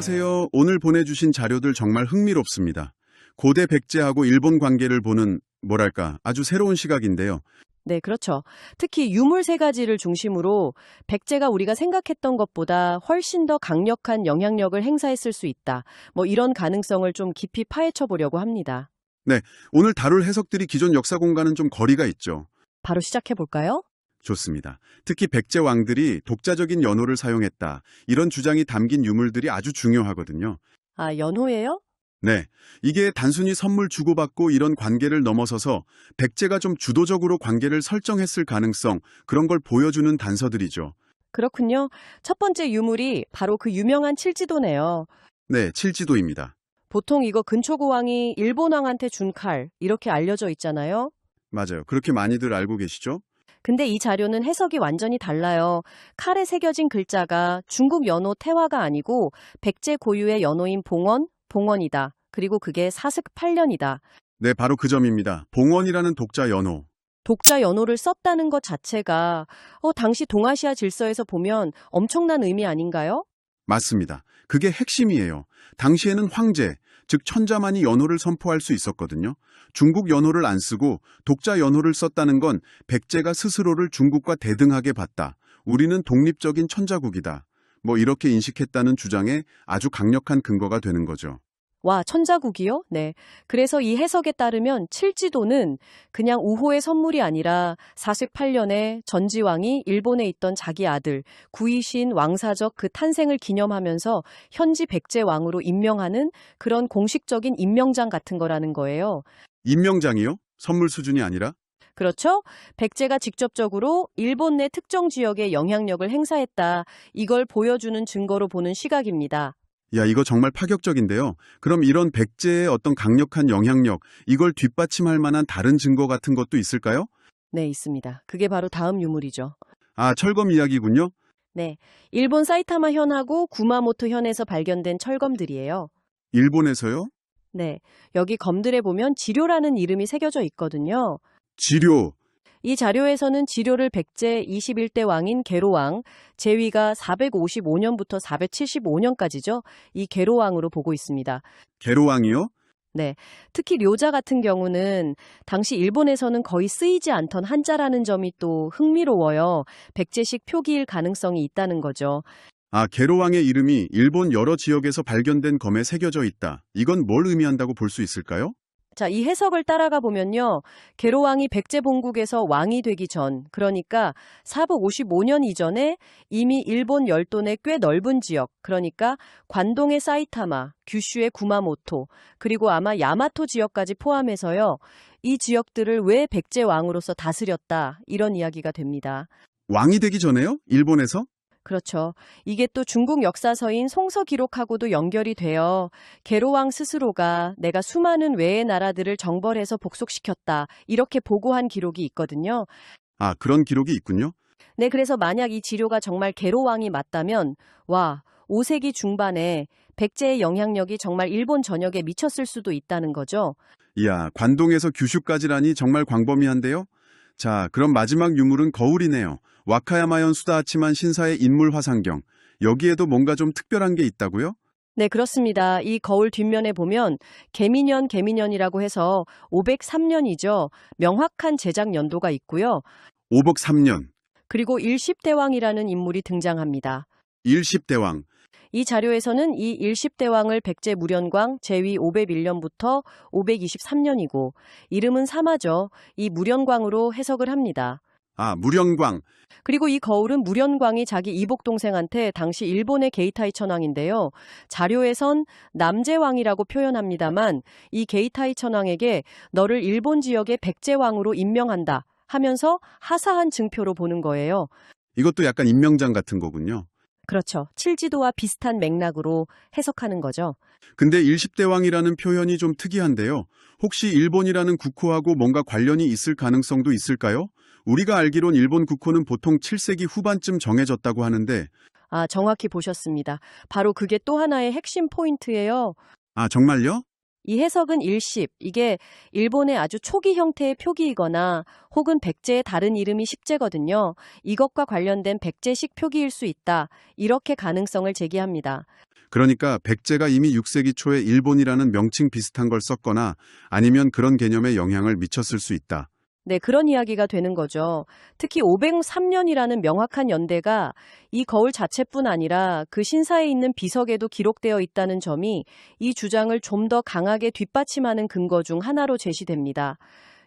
안녕하세요. 오늘 보내주신 자료들 정말 흥미롭습니다. 고대 백제하고 일본 관계를 보는 뭐랄까 아주 새로운 시각인데요. 네, 그렇죠. 특히 유물 세 가지를 중심으로 백제가 우리가 생각했던 것보다 훨씬 더 강력한 영향력을 행사했을 수 있다. 뭐 이런 가능성을 좀 깊이 파헤쳐 보려고 합니다. 오늘 다룰 해석들이 기존 역사공과는 좀 거리가 있죠. 바로 시작해 볼까요? 좋습니다. 특히 백제 왕들이 독자적인 연호를 사용했다. 이런 주장이 담긴 유물들이 아주 중요하거든요. 아, 연호예요? 네. 이게 단순히 선물 주고받고 이런 관계를 넘어서서 백제가 좀 주도적으로 관계를 설정했을 가능성, 그런 걸 보여주는 단서들이죠. 그렇군요. 첫 번째 유물이 바로 그 유명한 칠지도네요. 네, 칠지도입니다. 보통 이거 근초고 왕이 일본 왕한테 준 칼, 이렇게 알려져 있잖아요. 맞아요. 그렇게 많이들 알고 계시죠? 근데 이 자료는 해석이 완전히 달라요. 칼에 새겨진 글자가 중국 연호 태화가 아니고 백제 고유의 연호인 봉원, 봉원이다. 그리고 그게 사슥 8년이다. 네, 바로 그 점입니다. 봉원이라는 독자 연호. 독자 연호를 썼다는 것 자체가 어, 당시 동아시아 질서에서 보면 엄청난 의미 아닌가요? 맞습니다. 그게 핵심이에요. 당시에는 황제, 즉 천자만이 연호를 선포할 수 있었거든요. 중국 연호를 안 쓰고 독자 연호를 썼다는 건 백제가 스스로를 중국과 대등하게 봤다. 우리는 독립적인 천자국이다. 뭐 이렇게 인식했다는 주장에 아주 강력한 근거가 되는 거죠. 와, 천자국이요? 네. 그래서 이 해석에 따르면 칠지도는 그냥 우호의 선물이 아니라 사식 8년에 전지왕이 일본에 있던 자기 아들 구이신 왕사적 그 탄생을 기념하면서 현지 백제 왕으로 임명하는 그런 공식적인 임명장 같은 거라는 거예요. 임명장이요? 선물 수준이 아니라? 그렇죠? 백제가 직접적으로 일본 내 특정 지역에 영향력을 행사했다. 이걸 보여주는 증거로 보는 시각입니다. 야, 이거 정말 파격적인데요. 그럼 이런 백제의 어떤 강력한 영향력, 이걸 뒷받침할 만한 다른 증거 같은 것도 있을까요? 네, 있습니다. 그게 바로 다음 유물이죠. 아, 철검 이야기군요. 네. 일본 사이타마 현하고 구마모토 현에서 발견된 철검들이에요. 일본에서요? 네. 여기 검들에 보면 지료라는 이름이 새겨져 있거든요. 지료. 이 자료에서는 지료를 백제 21대 왕인 계로왕, 제위가 455년부터 475년까지죠. 이 계로왕으로 보고 있습니다. 계로왕이요? 특히 료자 같은 경우는 당시 일본에서는 거의 쓰이지 않던 한자라는 점이 또 흥미로워요. 백제식 표기일 가능성이 있다는 거죠. 아, 계로왕의 이름이 일본 여러 지역에서 발견된 검에 새겨져 있다. 이건 뭘 의미한다고 볼 수 있을까요? 자, 이 해석을 따라가 보면요. 계로왕이 백제 본국에서 왕이 되기 전, 그러니까 455년 이전에 이미 일본 열도의 꽤 넓은 지역, 그러니까 관동의 사이타마, 규슈의 구마모토, 그리고 아마 야마토 지역까지 포함해서요. 이 지역들을 왜 백제 왕으로서 다스렸다, 이런 이야기가 됩니다. 왕이 되기 전에요? 일본에서? 그렇죠. 이게 또 중국 역사서인 송서 기록하고도 연결이 되어 계로왕 스스로가 내가 수많은 외의 나라들을 정벌해서 복속시켰다. 이렇게 보고한 기록이 있거든요. 아, 그런 기록이 있군요. 네, 그래서 만약 이 지료가 정말 계로왕이 맞다면 와, 5세기 중반에 백제의 영향력이 정말 일본 전역에 미쳤을 수도 있다는 거죠. 이야, 관동에서 규슈까지라니 정말 광범위한데요? 자, 그럼 마지막 유물은 거울이네요. 와카야마현 수다하치만 신사의 인물 화상경. 여기에도 뭔가 좀 특별한 게 있다고요? 네, 그렇습니다. 이 거울 뒷면에 보면 개미년 개미년이라고 해서 503년이죠. 명확한 제작 연도가 있고요. 오복 3년, 그리고 일십대왕이라는 인물이 등장합니다. 일십대왕. 이 자료에서는 이 일십대왕을 백제 무련광 제위 501년부터 523년이고 이름은 사마죠. 이 무련광으로 해석을 합니다. 아, 무령광. 그리고 이 거울은 무련광이 자기 이복 동생한테 당시 일본의 게이타이 천왕인데요. 자료에선 남제왕이라고 표현합니다만 이 게이타이 천왕에게 너를 일본 지역의 백제왕으로 임명한다 하면서 하사한 증표로 보는 거예요. 이것도 약간 임명장 같은 거군요. 그렇죠. 칠지도와 비슷한 맥락으로 해석하는 거죠. 근데 일십대왕이라는 표현이 좀 특이한데요. 혹시 일본이라는 국호하고 뭔가 관련이 있을 가능성도 있을까요? 우리가 알기론 일본 국호는 보통 7세기 후반쯤 정해졌다고 하는데, 아, 정확히 보셨습니다. 바로 그게 또 하나의 핵심 포인트예요. 아, 정말요? 이 해석은 일십, 이게 일본의 아주 초기 형태의 표기이거나 혹은 백제의 다른 이름이 십제거든요. 이것과 관련된 백제식 표기일 수 있다. 이렇게 가능성을 제기합니다. 그러니까 백제가 이미 6세기 초에 일본이라는 명칭 비슷한 걸 썼거나 아니면 그런 개념에 영향을 미쳤을 수 있다. 네, 그런 이야기가 되는 거죠. 특히 503년이라는 명확한 연대가 이 거울 자체뿐 아니라 그 신사에 있는 비석에도 기록되어 있다는 점이 이 주장을 좀 더 강하게 뒷받침하는 근거 중 하나로 제시됩니다.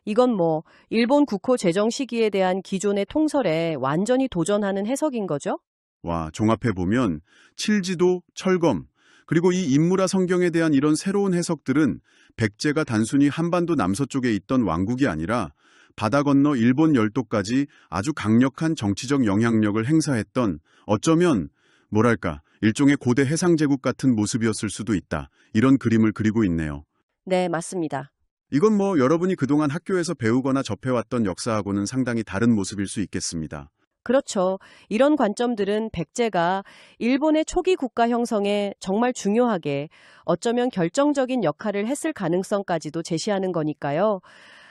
이건 뭐 일본 국호 제정 시기에 대한 기존의 통설에 완전히 도전하는 해석인 거죠? 와, 종합해보면 칠지도, 철검, 그리고 이 인물화 성경에 대한 이런 새로운 해석들은 백제가 단순히 한반도 남서쪽에 있던 왕국이 아니라 바다 건너 일본 열도까지 아주 강력한 정치적 영향력을 행사했던 어쩌면 뭐랄까 일종의 고대 해상제국 같은 모습이었을 수도 있다. 이런 그림을 그리고 있네요. 네, 맞습니다. 이건 뭐 여러분이 그동안 학교에서 배우거나 접해왔던 역사하고는 상당히 다른 모습일 수 있겠습니다. 그렇죠. 이런 관점들은 백제가 일본의 초기 국가 형성에 정말 중요하게 어쩌면 결정적인 역할을 했을 가능성까지도 제시하는 거니까요.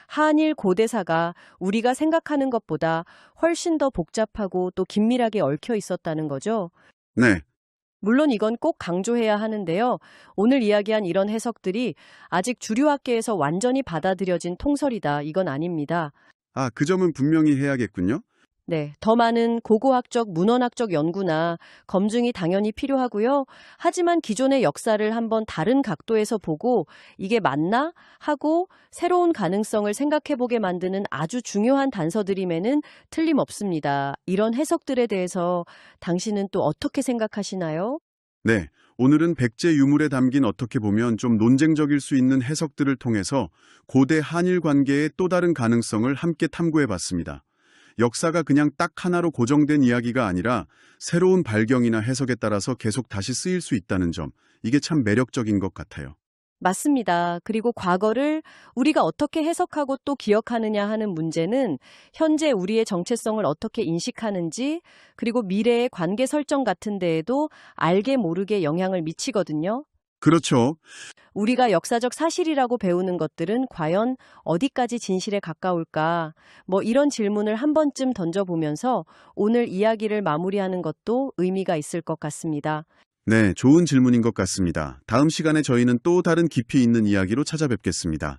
한일 고대사가 우리가 생각하는 것보다 훨씬 더 복잡하고 또 긴밀하게 얽혀 있었다는 거죠. 네, 물론 이건 꼭 강조해야 하는데요. 오늘 이야기한 이런 해석들이 아직 주류학계에서 완전히 받아들여진 통설이다. 이건 아닙니다. 아, 그 점은 분명히 해야겠군요. 네, 더 많은 고고학적, 문헌학적 연구나 검증이 당연히 필요하고요. 하지만 기존의 역사를 한번 다른 각도에서 보고 이게 맞나? 하고 새로운 가능성을 생각해보게 만드는 아주 중요한 단서들임에는 틀림없습니다. 이런 해석들에 대해서 당신은 또 어떻게 생각하시나요? 네, 오늘은 백제 유물에 담긴 어떻게 보면 좀 논쟁적일 수 있는 해석들을 통해서 고대 한일 관계의 또 다른 가능성을 함께 탐구해 봤습니다. 역사가 그냥 딱 하나로 고정된 이야기가 아니라 새로운 발견이나 해석에 따라서 계속 다시 쓰일 수 있다는 점, 이게 참 매력적인 것 같아요. 맞습니다. 그리고 과거를 우리가 어떻게 해석하고 또 기억하느냐 하는 문제는 현재 우리의 정체성을 어떻게 인식하는지 그리고 미래의 관계 설정 같은 데에도 알게 모르게 영향을 미치거든요. 그렇죠. 우리가 역사적 사실이라고 배우는 것들은 과연 어디까지 진실에 가까울까? 뭐 이런 질문을 한 번쯤 던져보면서 오늘 이야기를 마무리하는 것도 의미가 있을 것 같습니다. 네, 좋은 질문인 것 같습니다. 다음 시간에 저희는 또 다른 깊이 있는 이야기로 찾아뵙겠습니다.